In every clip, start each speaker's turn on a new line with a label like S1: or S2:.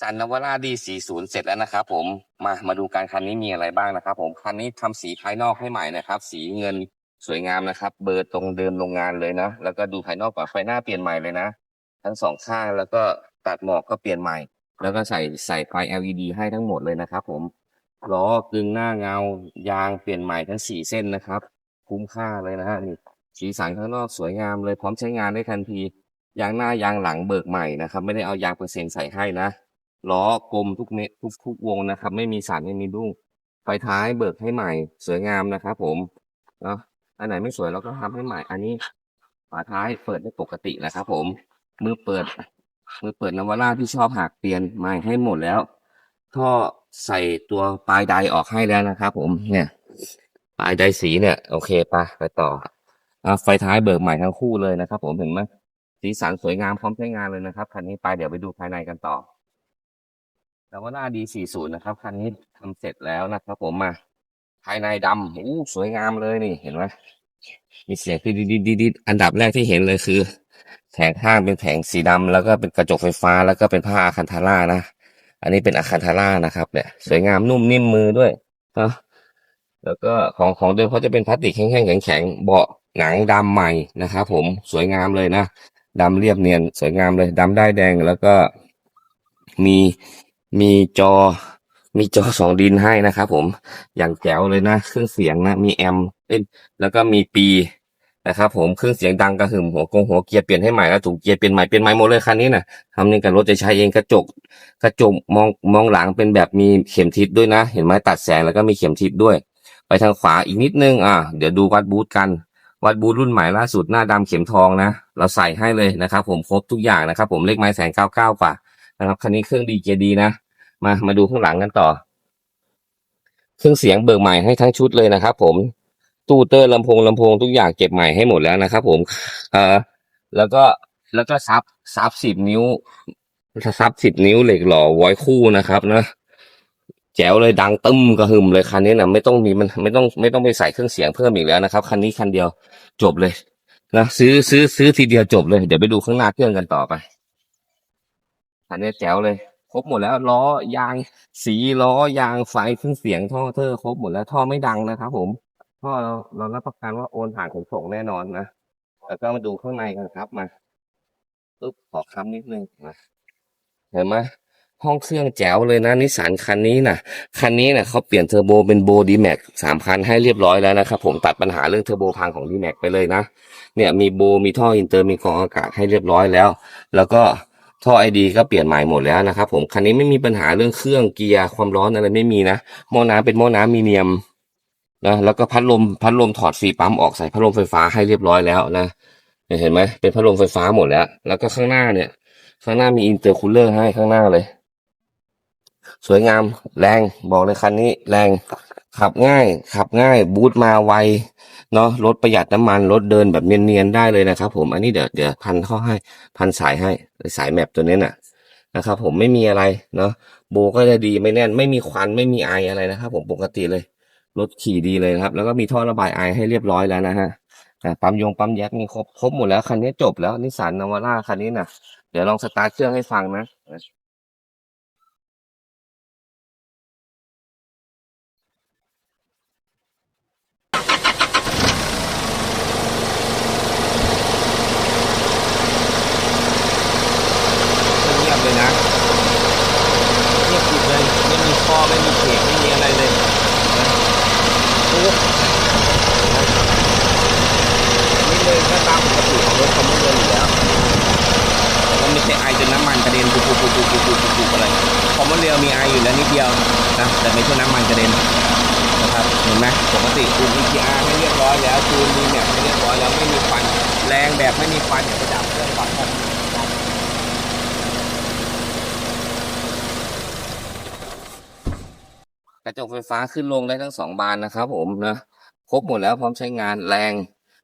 S1: สันนวราดีสีศูนย์เสร็จแล้วนะครับผมมามาดูการคันนี้มีอะไรบ้างนะครับ ผมคันนี้ทำสีภายนอกให้ใหม่นะครับ สีเงินสวยงามนะครับ เบอร์ตรงเดิมโรงงานเลยนะ แล้วก็ดูภายนอกก่อนไฟหน้าเปลี่ยนใหม่เลยนะ ทั้งสองข้างแล้วก็ตัดหมอกก็เปลี่ยนใหม่ แล้วก็ใส่ใส่ไฟ LED ให้ทั้งหมดเลยนะครับ ผมล้อกึงหน้าเงา ยางเปลี่ยนใหม่ทั้งสี่เส้นนะครับ คุ้มค่าเลยนะฮะนี่สีสันข้างนอกสวยงามเลยพร้อมใช้งานได้ทันทียางหน้ายางหลังเบิกใหม่นะครับ ไม่ได้เอายางเปอร์เซ็นต์ใส่ให้นะ ล้อกลมทุกเม็ดทุกทุกวงนะครับ ไม่มีสารไม่มีดุ้งไฟท้ายเบิกให้ใหม่ สวยงามนะครับผมเนาะอันไหนไม่สวยเราก็ทำให้ใหม่ อันนี้ฝาท้ายเปิดได้ปกตินะครับผมมือเปิดมือเปิดนวาร่าที่ชอบหักเปลี่ยนใหม่ให้หมดแล้ว ท่อใส่ตัวปลายใดออกให้แล้วนะครับผมเนี่ยปลายใดสีเนี่ย โอเคปะไปต่ออไฟท้ายเบิกใหม่ทั้งคู่เลยนะครับ ผมเห็นไหมสีสันสวยงามพร้อมใช้งานเลยนะครับคันนี้ไปเดี๋ยวไปดูภายในกันต่อ นวาร่าดีสี่ศูนย์นะครับคันนี้ทำเสร็จแล้วนะครับผมมา ภายในดำอู้สวยงามเลยนี่เห็นไหมมีเสียงคือดีดีดีอันดับแรกที่เห็นเลยคือ แผงข้างเป็นแผงสีดำแล้วก็เป็นกระจกไฟฟ้าแล้วก็เป็นผ้าอาคันทาร่านะ อันนี้เป็นอาคันทาร่านะครับเนี่ยสวยงามนุ่มนิ่มมือด้วยนะแล้วก็ของของเดิมเขาจะเป็นพลาสติกแข็งๆแข็งๆเบาะหนังดำใหม่นะครับผมสวยงามเลยนะดำเรียบเนียนสวยงามเลยดำได้แดงแล้วก็มี มีจอ มีจอสองดินให้นะครับผม อย่างแจ๋วเลยนะ เครื่องเสียงนะ มีแอมเอ้แล้วก็มีปีนะครับผม เครื่องเสียงดังกระหึ่มหัวกงหัวเกียร์เปลี่ยนให้ใหม่แล้วถูกเกียร์เปลี่ยนใหม่ เปลี่ยนใหม่หมดเลยคันนี้นะทำนี่กับรถจะใช้เองกระจก กระจกมองมองหลังเป็นแบบมีเข็มทิศด้วยนะ เห็นไหมตัดแสงแล้วก็มีเข็มทิศด้วย ไปทางขวาอีกนิดนึง อะเดี๋ยวดูวัดบูทกัน วัดบูทรุ่นใหม่ล่าสุดหน้าดำเข็มทองนะ เราใส่ให้เลยนะครับผมครบทุกอย่างนะครับผมเลขไม้แสนเก้าเก้ากว่านะครับคันนี้เครื่องดีเกียร์ดีนะ มามาดูข้างหลังกันต่อ เครื่องเสียงเบิกใหม่ให้ทั้งชุดเลยนะครับ ผมตู้เตอร์ลำโพงลำโพงทุกอย่างเก็บใหม่ให้หมดแล้วนะครับ ผม เออแล้วก็แล้วก็ซับซับสิบนิ้วซับสิบนิ้วเหล็กหล่อไว้คู่นะครับนะแจ๋วเลยดังตึ้มกระหึ่มเลยคันนี้นะไม่ต้องมีมันไม่ต้องไม่ต้องไปใส่เครื่องเสียงเพิ่มอีกแล้วนะครับคันนี้คันเดียวจบเลยนะซื้อซื้อซื้อทีเดียวจบเลย เดี๋ยวไปดูข้างหน้าเครื่องกันต่อไปคันนี้แจ๋วเลย ครบหมดแล้วล้อยางสีล้อยางไฟเครื่องเสียงท่อเทอร์ครบหมดแล้วท่อไม่ดังนะครับ ผมท่อเราเรารับประกันว่าโอนผ่านขนส่งแน่นอนนะแล้วก็มาดูข้างในกันครับมาปึ๊บขอคำนิดนึงนะเห็นไหมห้องเครื่องแจ๋วเลยนะนิสสันคันนี้นะคันนี้นะเขาเปลี่ยนเทอร์โบเป็นโบดีแม็กสามพันให้เรียบร้อยแล้วนะครับผมตัดปัญหาเรื่องเทอร์โบพังของดีแม็กไปเลยนะเนี่ยมีโบมีท่ออินเตอร์มีกรองอากาศให้เรียบร้อยแล้ว แล้วก็ ท่อไอดีก็เปลี่ยนใหม่หมดแล้วนะครับผมคันนี้ไม่มีปัญหาเรื่องเครื่องเกียร์ความร้อนอะไรไม่มีนะหม้อน้ำเป็นหม้อน้ำมีเนียมนะแล้วก็พัดลมพัดลมถอดฟีปั๊มออกใส่พัดลมไฟฟ้าให้เรียบร้อยแล้วนะเห็นไหมเป็นพัดลมไฟฟ้าหมดแล้ว แล้วก็ข้างหน้าเนี่ย ข้างหน้ามีอินเตอร์คูลเลอร์ให้ข้างหน้าเลย สวยงามแรงบอกเลยคันนี้แรง ขับง่าย ขับง่าย บูทมาไว เนาะ รถประหยัดน้ำมัน รถเดินแบบเนียนๆ ได้เลยนะครับผม อันนี้เดี๋ยวเดี๋ยวพันเข้าให้ พันสายให้ สายแมปตัวนี้น่ะ นะครับผม ไม่มีอะไร เนาะ โบก็จะดีไม่แน่น ไม่มีควัน ไม่มีไออะไรนะครับผม ปกติเลย รถขี่ดีเลยครับ แล้วก็มีท่อระบายไอให้เรียบร้อยแล้วนะฮะอ่ปั๊มยงปั๊มแยกมีครบ ครบหมดแล้ว คันนี้จบแล้ว นิสสันนาวาร่าคันนี้น่ะ เดี๋ยวลองสตาร์ทเครื่องให้ฟังนะ เงียบเลยนะเงียบกริบเลย ไม่มีข้อไม่มีเขกไม่มีอะไรเลยนะปุ๊บนี่เลยก็ตามปกติของรถคอมมิวเตอร์อยู่แล้วมันไม่ใช่ไอจนน้ำมันกระเด็นปุ๊บปุ๊บปุ๊บปุ๊บปุ๊บปุ๊บปุ๊บอะไรคอมมิวเตอร์มีไออยู่แล้วนิดเดียวนะแต่ไม่ใช่น้ำมันกระเด็นนะครับเห็นไหมปกติจูน EGR ให้เรียบร้อยแล้วจูนดีเนี่ยให้เรียบร้อยแล้วไม่มีควันแรงแบบไม่มีควันอย่าไปดับเครื่องก่อนครับ กระจกไฟฟ้าขึ้นลงได้ทั้งสองบานนะครับผมนะครบหมดแล้วพร้อมใช้งานแรง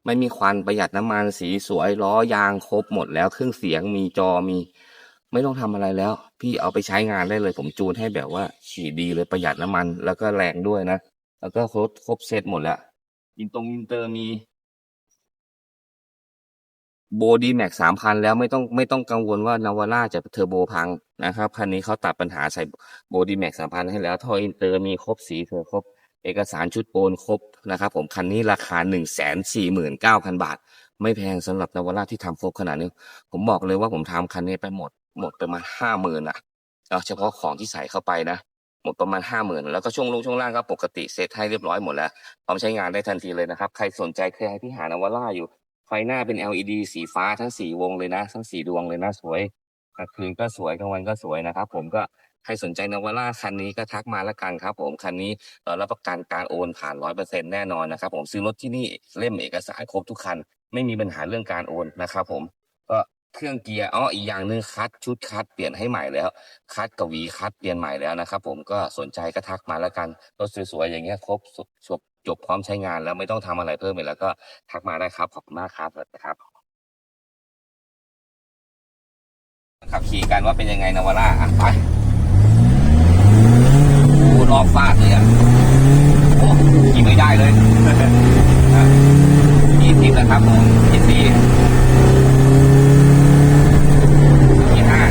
S1: ไม่มีควันประหยัดน้ำมันสีสวยล้อยางครบหมดแล้วเครื่องเสียงมีจอมี ไม่ต้องทำอะไรแล้ว พี่เอาไปใช้งานได้เลย ผมจูนให้แบบว่าขี่ดีเลยประหยัดน้ำมัน แล้วก็แรงด้วยนะ แล้วก็ครบครบเซตหมดแล้วอินตรงอินเตอร์มี โบดีแม็กสามพันแล้วไม่ต้องไม่ต้องกังวลว่านาวาร่าจะเทอร์โบพังนะครับคันนี้เขาตัดปัญหาใส่โบดีแม็กสามพันให้แล้วท่ออินเตอร์มีครบสีเธอครบ เอกสารชุดโอนครบนะครับผมคันนี้ราคาหนึ่งแสนสี่หมื่นเก้าพันบาท ไม่แพงสำหรับนาวาร่าที่ทำครบขนาดนี้ ผมบอกเลยว่าผมทำคันนี้ไปหมดหมดประมาณห้าหมื่นอะเอาเฉพาะของที่ใส่เข้าไปนะหมดประมาณห้าหมื่นแล้วก็ช่วงลงช่วงล่างก็ปกติเซตให้เรียบร้อยหมดแล้วพร้อมใช้งานได้ทันทีเลยนะครับ ใครสนใจเคยให้พี่หานาวาร่าอยู่ ไฟหน้าเป็น LED สีฟ้าทั้งสี่วงเลยนะ ทั้งสี่ดวงเลยนะสวยกลางคืนก็สวยกลางวันก็สวยนะครับ ผมก็ใครสนใจนวาร่าคันนี้ก็ทักมาละกันครับ ผมคันนี้เอ่อรับประกันการโอนผ่านร้อยเปอร์เซ็นแน่นอนนะครับผมซื้อรถที่นี่เล่มเอกสารครบทุกคัน ไม่มีปัญหาเรื่องการโอนนะครับผมก็เครื่องเกียร์อ๋ออีกอย่างหนึ่งคัดชุดคัดเปลี่ยนให้ใหม่แล้ว คัดกับหวีคัดเปลี่ยนใหม่แล้วนะครับผมก็สนใจก็ทักมาแล้วกันรถสวยๆอย่างเงี้ยครบจบ จบพร้อมใช้งานแล้วไม่ต้องทำอะไรเพิ่มเลยแล้วก็ทักมาได้ครับ ขอบคุณมากครับสุดีครับขับขี่กันว่าเป็นยังไงนวาล่าอะไปโอ้รอบฟาดเลยอะโอ้ขี่ไม่ได้เลย ยี่สิบนะครับผมยี่สี่ยี่ห้า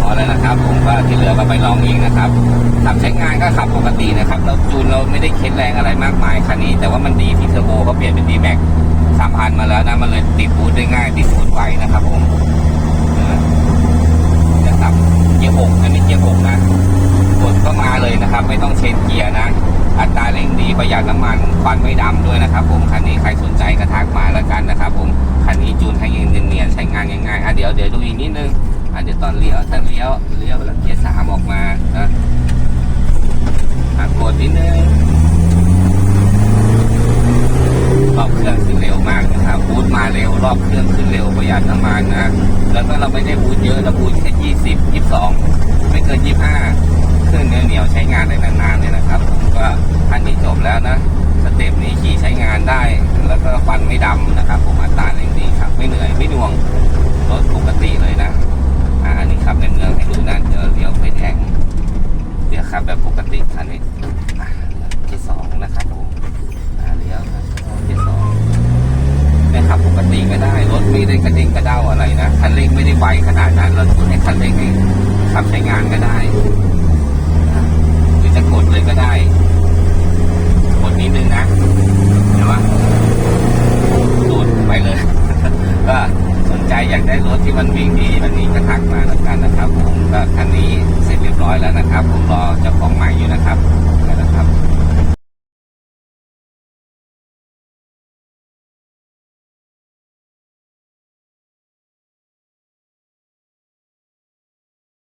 S1: พอแล้วนะครับ ผม็ไปลองเองนะครับขับใช้งานก็ขับปกตินะครับ เราจูนเราไม่ได้เค้นแรงอะไรมากมายคันนี้ แต่ว่ามันดีที่เทอร์โบเขาเปลี่ยนเป็นดีแม็กสามพันมาแล้วนะ มันเลยติดบูทได้ง่าย ติดบูทไวนะครับผมนะนะครับเกียร์หกอันนี้เกียร์หกนะกดก็มาเลยนะครับ ไม่ต้องเชนเกียร์นะอัตราเร่งดีประหยัดน้ำมันควันไม่ดำด้วยนะครับ ผมคันนี้ใครสนใจก็ทักมาแล้วกันนะครับ ผมคันนี้จูนให้เนียนๆใช้งานง่ายๆอะเดี๋ยวเดี๋ยวดูอีกนิดนึง อะเดี๋ยวตอนเลี้ยวถ้าเลี้ยวเลี้ยวแล้วเกียร์สามออกมานะอะกดนิดนึงรอบเครื่องขึ้นเร็วมากนะครับบูทมาเร็วรอบเครื่องขึ้นเร็วประหยัดน้ำมันนะแล้วก็เราไม่ได้บูทเยอะเราบูทแค่ยี่สิบยี่สิบสองไม่เกินยี่สิบห้าเครื่องเนื้อเหนียวใช้งานได้นานๆเลยนะครับ ก็อันนี้จบแล้วนะสเต็ปนี้ขี่ใช้งานได้ แล้วก็ควันไม่ดำนะครับ ผมอัตราเร่งดีครับ ไม่เหนื่อยไม่หน่วงรถปกติเลยนะ อันนี้ขับในเมืองให้ดูนะเดี๋ยวเลี้ยวไปแทงเดี๋ยวขับแบบปกติคันนี้อ่าที่สองนะครับผมอ่าเลี้ยวนะที่สองไม่ขับปกติก็ได้ รถไม่ได้กระเด้งกระเด้าอะไรนะคันเร่งไม่ได้ไวขนาดนั้นเราควรให้คันเร่งให้ขับใช้งานก็ได้ หรือจะกดเลยก็ได้ กดนิดนึงนะเห็นไหมโดดไปเลย ก็สนใจอยากได้รถที่มันวิ่งดีแบบนี้ก็ทักมาแล้วกันนะครับ ผมก็คันนี้เสร็จเรียบร้ อยแล้วนะครับ ผมรอเจ้าของใหม่อยู่นะครับนะครับ